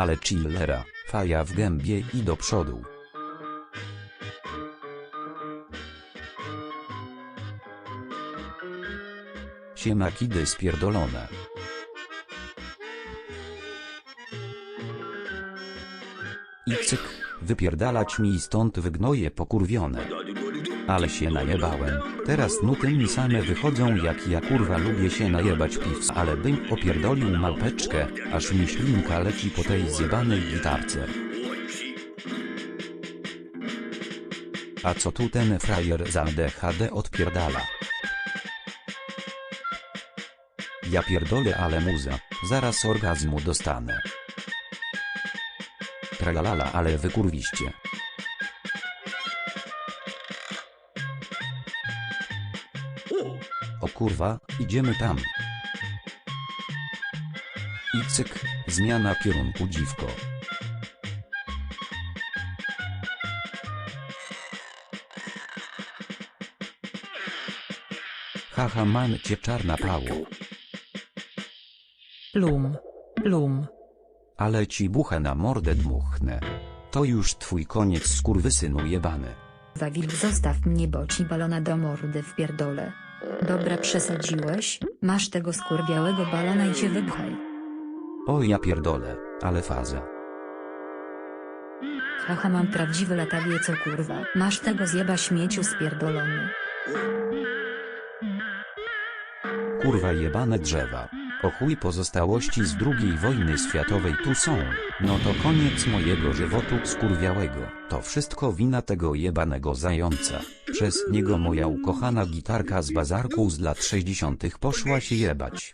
Ale chillera, faja w gębie i do przodu. Siema kidy spierdolone. I cyk, wypierdalać mi stąd wygnoje pokurwione. Ale się najebałem. Teraz nuty mi same wychodzą jak ja kurwa lubię się najebać piws, ale bym opierdolił małpeczkę, aż mi ślinka leci po tej zjebanej gitarce. A co tu ten frajer za ADHD odpierdala? Ja pierdolę ale muza, zaraz orgazmu dostanę. Tralalala ale wykurwiście. O kurwa, idziemy tam. I cyk, zmiana kierunku dziwko. Haha man cię czarna pało, Lum. Lum. ale ci buchę na mordę dmuchnę. To już twój koniec skurwysynu jebany. Wawil zostaw mnie bo ci balona do mordy w pierdole. Dobra przesadziłeś, masz tego skurwiałego balona i się wypchaj. O ja pierdolę, ale faza. Haha mam prawdziwe latawie co kurwa. Masz tego zjeba śmieciu spierdolony. Kurwa jebane drzewa. O chuj pozostałości z II wojny światowej tu są. No to koniec mojego żywotu skurwiałego. To wszystko wina tego jebanego zająca. Przez niego moja ukochana gitarka z bazarku z lat 60. poszła się jebać.